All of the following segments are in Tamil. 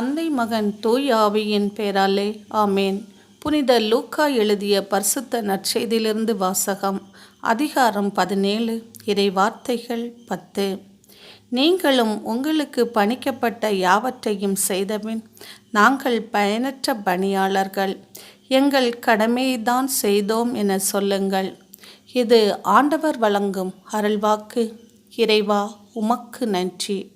தந்தை மகன் தூய் ஆவியின் பேராலே ஆமேன். புனித லூக்கா எழுதிய பரிசுத்த நற்செய்தியிலிருந்து வாசகம் அதிகாரம் பதினேழு இறை வார்த்தைகள் பத்து. நீங்களும் உங்களுக்கு பணிக்கப்பட்ட யாவற்றையும் செய்தபின் நாங்கள் பயனற்ற பணியாளர்கள். எங்கள் கடமையைதான் செய்தோம் என சொல்லுங்கள். இது ஆண்டவர் வழங்கும் அருள்வாக்கு. இறைவா உமக்கு நன்றி.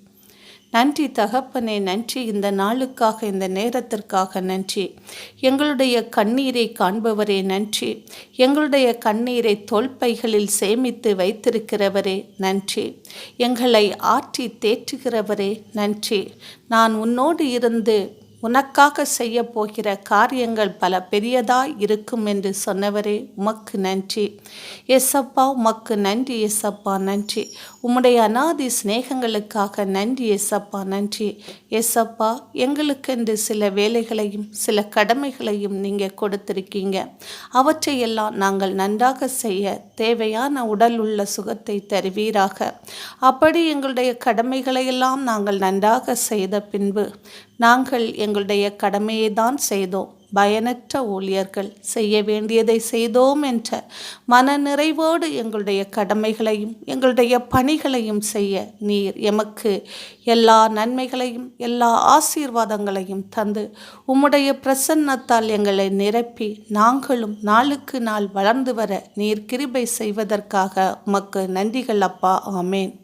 நன்றி தகப்பனே நன்றி. இந்த நாளுக்காக இந்த நேரத்திற்காக நன்றி. எங்களுடைய கண்ணீரை காண்பவரே நன்றி. எங்களுடைய கண்ணீரை தோல்பைகளில் சேமித்து வைத்திருக்கிறவரே நன்றி. எங்களை ஆற்றி தேற்றுகிறவரே நன்றி. நான் உன்னோடு இருந்து உனக்காக செய்ய போகிற காரியங்கள் பல பெரியதாய் இருக்கும் என்று சொன்னவரே உமக்கு நன்றி. எஸ்அப்பா உமக்கு நன்றி எஸ்அப்பா நன்றி. உம்முடைய அனாதி சிநேகங்களுக்காக நன்றி எஸ்அப்பா நன்றி. எஸ்அப்பா எங்களுக்கென்று சில வேலைகளையும் சில கடமைகளையும் நீங்கள் கொடுத்திருக்கீங்க. அவற்றையெல்லாம் நாங்கள் நன்றாக செய்ய தேவையான உடல் உள்ள சுகத்தை தருவீராக. அப்படி எங்களுடைய கடமைகளையெல்லாம் நாங்கள் நன்றாக செய்த பின்பு நாங்கள் எங்களுடைய கடமையை தான் செய்தோம். பயனற்ற ஊழியர்கள் செய்ய வேண்டியதை செய்தோம் என்ற மன நிறைவோடு எங்களுடைய கடமைகளையும் எங்களுடைய பணிகளையும் செய்ய நீர் எமக்கு எல்லா நன்மைகளையும் எல்லா ஆசீர்வாதங்களையும் தந்து உம்முடைய பிரசன்னத்தால் எங்களை நிரப்பி நாங்களும் நாளுக்கு நாள் வளர்ந்து வர நீர் கிருபை செய்வதற்காக உமக்கு நன்றிகள் அப்பா. ஆமேன்.